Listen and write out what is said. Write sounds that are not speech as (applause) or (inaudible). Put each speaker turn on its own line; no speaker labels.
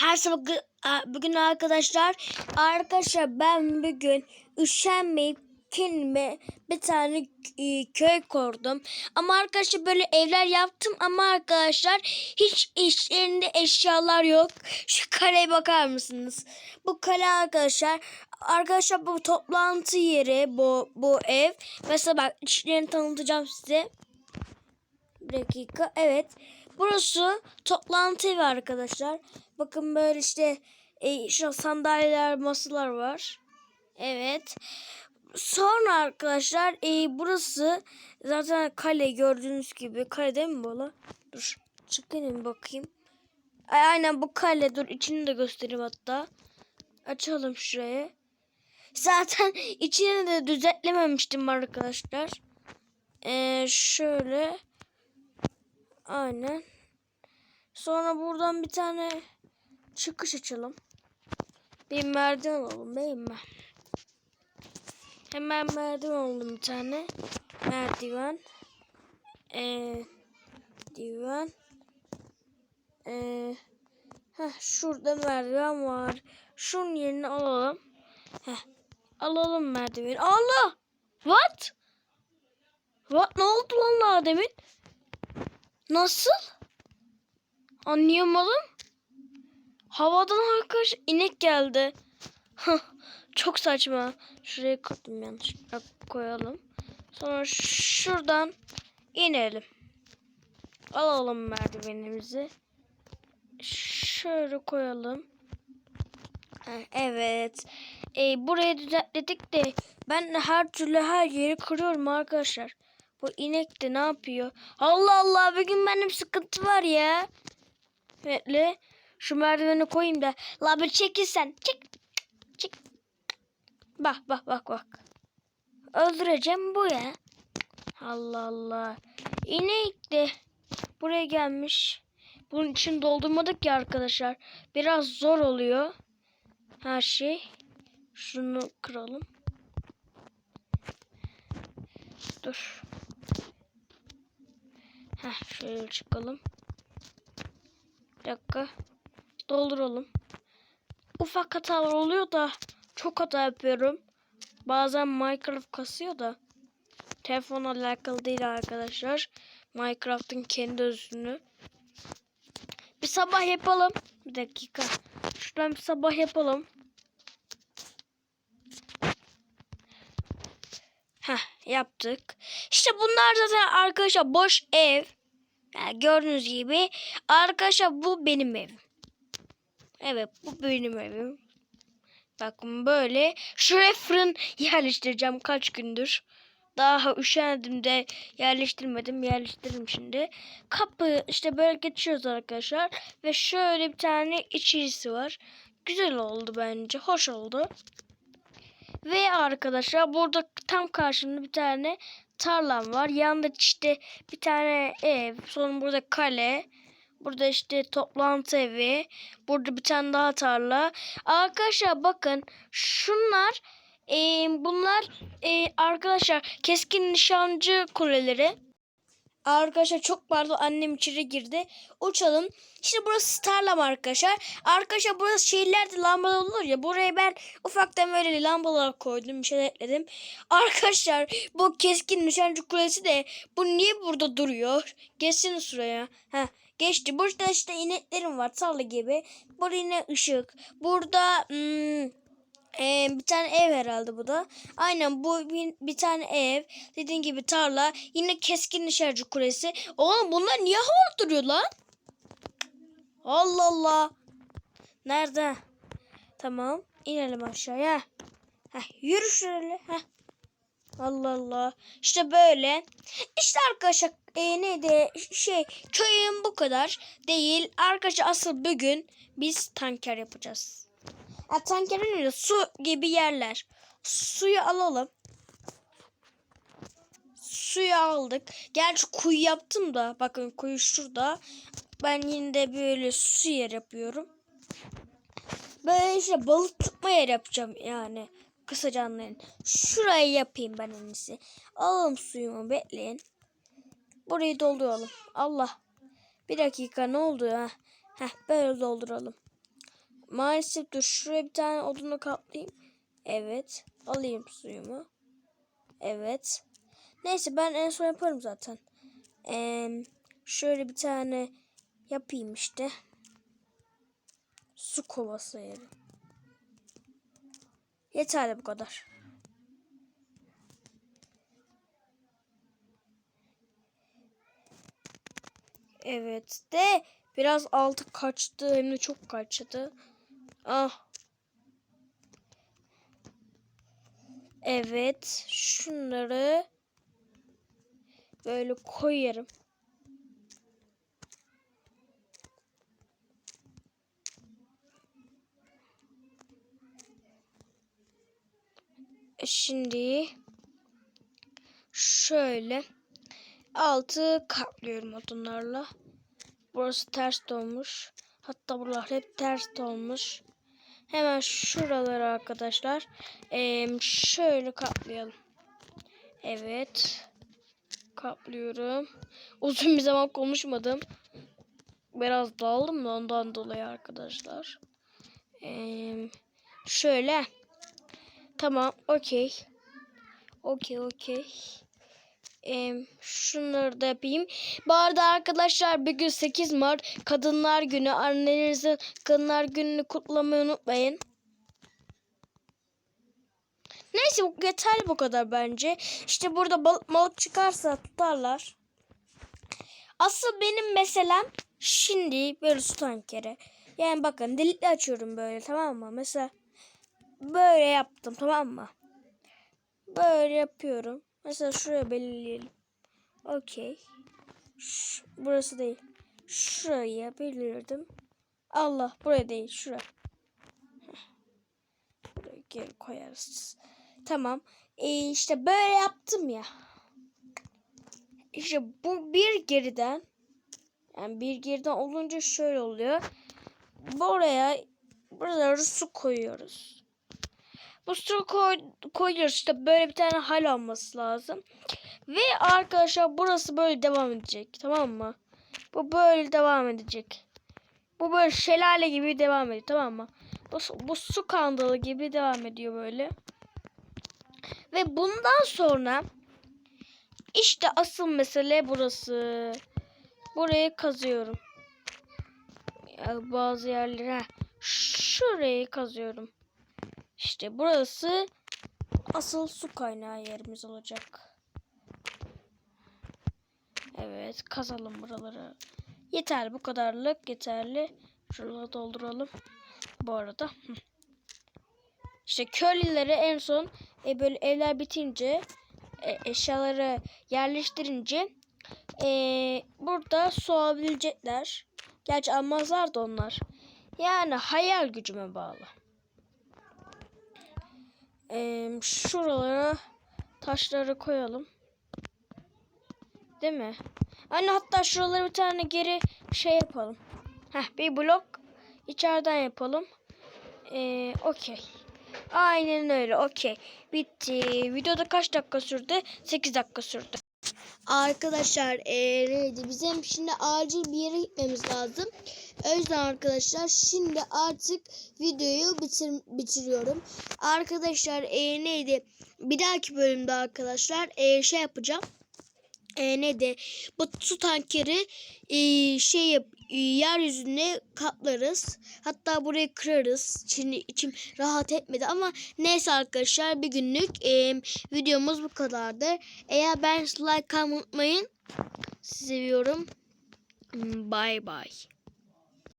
Her sabah bugün arkadaşlar arkadaşlar ben bugün üşenmeyip kendime bir tane e, köy kurdum. Ama arkadaşlar böyle evler yaptım ama arkadaşlar hiç işlerinde eşyalar yok. (laughs) Şu kaleye bakar mısınız? Bu kale arkadaşlar arkadaşlar bu toplantı yeri bu bu ev. Mesela bak içlerini tanıtacağım size. Bir dakika. Evet. Burası toplantı evi arkadaşlar. Bakın böyle işte e, şu sandalyeler, masalar var. Evet. Sonra arkadaşlar e, burası zaten kale gördüğünüz gibi. Kale değil mi bu? Dur çıkayım bakayım. Ay, aynen bu kale. Dur içini de göstereyim hatta. Açalım şurayı. Zaten (laughs) içini de düzenlememiştim arkadaşlar. Ee, şöyle. Aynen. Sonra buradan bir tane çıkış açalım. Bir merdiven alalım değil mi? Hemen merdiven alalım bir tane. Merdiven. Ee, divan. Ee, heh, şurada merdiven var. Şunun yerini alalım. Heh, alalım merdiveni. Allah! What? What? Ne oldu lan daha demin? Nasıl? Anlayamadım. Havadan arkadaş inek geldi. Çok saçma. Şuraya kırdım yanlışlıkla koyalım. Sonra şuradan inelim. Alalım merdivenimizi. Şöyle koyalım. Evet. E, burayı düzenledik de ben her türlü her yeri kırıyorum arkadaşlar. Bu inek de ne yapıyor? Allah Allah bugün benim sıkıntı var ya. Bekle. Şu merdiveni koyayım da. La bir çekil sen. Çık. Çık. Bak bak bak bak. Öldüreceğim bu ya. Allah Allah. İnek de buraya gelmiş. Bunun için doldurmadık ya arkadaşlar. Biraz zor oluyor. Her şey. Şunu kıralım. Dur. Heh, şöyle çıkalım. Bir dakika. Dolduralım. Ufak hatalar oluyor da çok hata yapıyorum. Bazen Minecraft kasıyor da. Telefonla alakalı değil arkadaşlar. Minecraft'ın kendi özünü. Bir sabah yapalım. Bir dakika. Şuradan bir sabah yapalım. Heh yaptık. İşte bunlar zaten arkadaşlar boş ev. Yani gördüğünüz gibi arkadaşlar bu benim evim. Evet bu benim evim. Bakın böyle. Şuraya fırın yerleştireceğim kaç gündür. Daha üşendim de yerleştirmedim. Yerleştiririm şimdi. Kapı işte böyle geçiyoruz arkadaşlar. Ve şöyle bir tane içerisi var. Güzel oldu bence. Hoş oldu. Ve arkadaşlar burada tam karşımda bir tane tarlam var. Yanında işte bir tane ev. Sonra burada kale. Burada işte toplantı evi. Burada bir tane daha tarla. Arkadaşlar bakın şunlar e, bunlar e, arkadaşlar keskin nişancı kuleleri. Arkadaşlar çok pardon annem içeri girdi. Uçalım. İşte burası Starlam arkadaşlar. Arkadaşlar burası şehirlerde lambalar olur ya. Buraya ben ufaktan böyle lambalar koydum. Bir şeyler ekledim. Arkadaşlar bu keskin nişancı kulesi de bu niye burada duruyor? Geçsin şuraya. Heh. Geçti. Burada işte ineklerim var. Tarla gibi. Burada yine ışık. Burada hmm, ee, bir tane ev herhalde bu da. Aynen bu bir, bir tane ev. Dediğim gibi tarla. Yine keskin nişancı kulesi. Oğlum bunlar niye havada duruyor lan? Allah Allah. Nerede? Tamam. İnelim aşağıya. Heh, yürü şöyle. Heh. Allah Allah. İşte böyle. İşte arkadaşlar e, neydi şey köyün bu kadar değil. Arkadaşlar asıl bugün biz tanker yapacağız. Ya, tankerin öyle su gibi yerler. Suyu alalım. Suyu aldık. Gerçi kuyu yaptım da. Bakın kuyu şurada. Ben yine de böyle su yer yapıyorum. Böyle işte balık tutma yer yapacağım yani. Kısaca anlayın. Şurayı yapayım ben en iyisi. Alalım suyumu bekleyin. Burayı dolduralım. Allah. Bir dakika ne oldu ya? Heh böyle dolduralım. Maalesef dur şuraya bir tane odunu kaplayayım. Evet. Alayım suyumu. Evet. Neyse ben en son yaparım zaten. Ee, şöyle bir tane yapayım işte. Su kovası yeri. Yeterli bu kadar. Evet de biraz altı kaçtı hem de çok kaçtı. Ah. Evet şunları böyle koyarım. Şimdi şöyle altı kaplıyorum odunlarla. Burası ters dolmuş. Hatta buralar hep ters dolmuş. Hemen şuraları arkadaşlar eee, şöyle kaplayalım. Evet. Kaplıyorum. (laughs) Uzun bir zaman konuşmadım. Biraz daldım da ondan dolayı arkadaşlar. Eee, şöyle. Tamam. Okey. Okey okey. Ee, şunları da yapayım. Bu arada arkadaşlar bugün 8 Mart Kadınlar Günü. Annenizin Kadınlar Günü'nü kutlamayı unutmayın. Neyse bu yeterli bu kadar bence. İşte burada balık balık çıkarsa tutarlar. Asıl benim meselem şimdi böyle su tankeri. Yani bakın delikli açıyorum böyle tamam mı? Mesela böyle yaptım tamam mı? Böyle yapıyorum. Mesela şuraya belirleyelim. Okey. Burası değil. Şuraya belirledim. Allah buraya değil. Şuraya. Buraya geri koyarız. Tamam. Ee, işte böyle yaptım ya. İşte bu bir geriden yani bir geriden olunca şöyle oluyor. Buraya buraları su koyuyoruz. Su koy, koyuyoruz işte böyle bir tane hal olması lazım. Ve arkadaşlar burası böyle devam edecek tamam mı? Bu böyle devam edecek. Bu böyle şelale gibi devam ediyor tamam mı? Bu, bu su kandalı gibi devam ediyor böyle. Ve bundan sonra işte asıl mesele burası. Burayı kazıyorum. Ya bazı yerlere şurayı kazıyorum. İşte burası asıl su kaynağı yerimiz olacak. Evet kazalım buraları. Yeter bu kadarlık yeterli. Şuraları dolduralım. Bu arada. İşte köylüleri en son e, böyle evler bitince e, eşyaları yerleştirince e, burada su alabilecekler. Gerçi almazlar da onlar. Yani hayal gücüme bağlı. E, şuralara taşları koyalım. Değil mi? Anne hatta şuraları bir tane geri şey yapalım. Heh, bir blok içeriden yapalım. Ee, okey. Aynen öyle. Okey. Bitti. Videoda kaç dakika sürdü? 8 dakika sürdü. Arkadaşlar ee, neydi? Bizim şimdi acil bir yere gitmemiz lazım. O yüzden arkadaşlar şimdi artık videoyu bitir, bitiriyorum. Arkadaşlar ee, neydi? Bir dahaki bölümde arkadaşlar ee, şey yapacağım. Ee, neydi? Bu su tankeri ee, şey yap, ee, yeryüzüne katlarız. Hatta burayı kırarız. Şimdi içim rahat etmedi ama neyse arkadaşlar bir günlük ee, videomuz bu kadardı. Eğer ben like unutmayın. Sizi seviyorum. Bye bye.